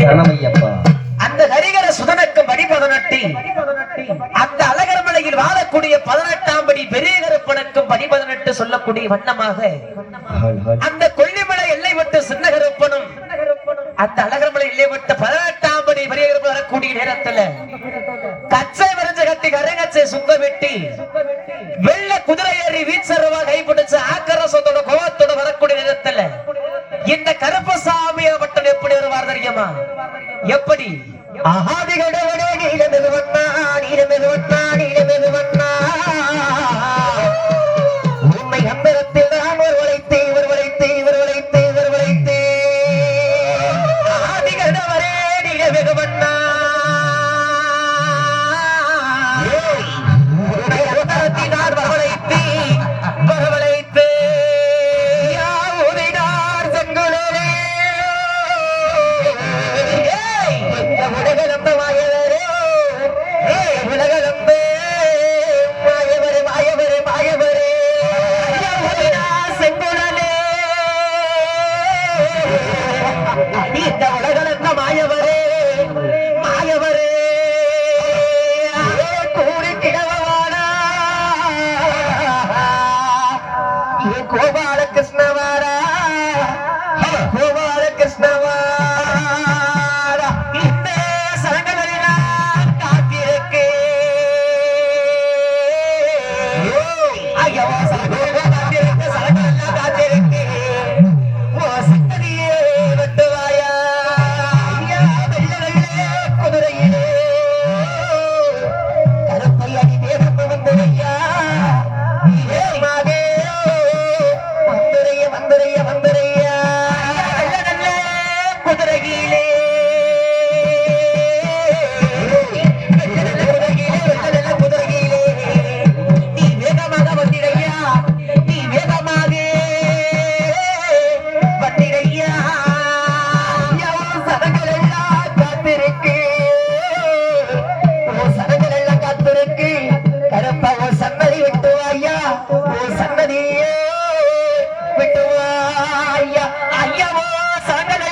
சரணமையப்பா அந்த ஹரிகர சுதனுக்கு படி பதினெட்டு. அந்த அழகர் மலையில் வாழக்கூடிய பதினெட்டாம் படி பெரிய கருப்பனுக்கும் படி பதினெட்டு சொல்லக்கூடிய வண்ணமாக. அந்த கொல்லிமலை எல்லை விட்டு சின்ன கருப்பனும் அந்த அழகர்மலை எல்லை விட்டு பதினெட்டாம் படி பெரிய கருப்பன் வரக்கூடிய நேரத்துல கச்சை வரைஞ்ச கட்டி கரங்கச்சை சுங்க வெட்டி வெள்ள குதிரை எப்படி? ஆதிகடவனே Pista, అయ్యవో సకల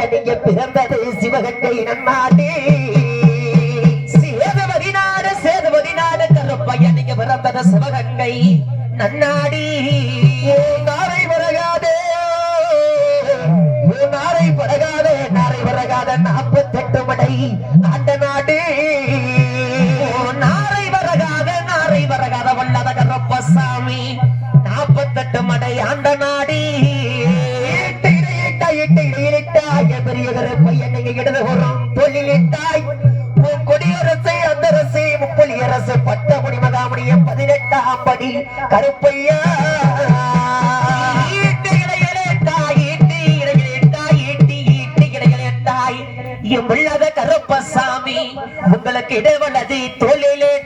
ஐயா நீங்க பிறந்தது சிவகங்கை நன்னாடு சேதுபதி நாடு சேதுபதி நாடு கருப்பையா நீங்க பிறந்தது சிவகங்கை நன்னாடி நாரை பழகாதே நாரை பழகாதே நாரை பழகாத நாற்பத்தெட்டு மடை ஆண்டனா. அரசு பட்ட முடிமகாமுடைய பதினெட்டாம் படி. கருப்பையா. உள்ளத கருப்பசாமி உங்களுக்கு இடைவெளது தொழிலே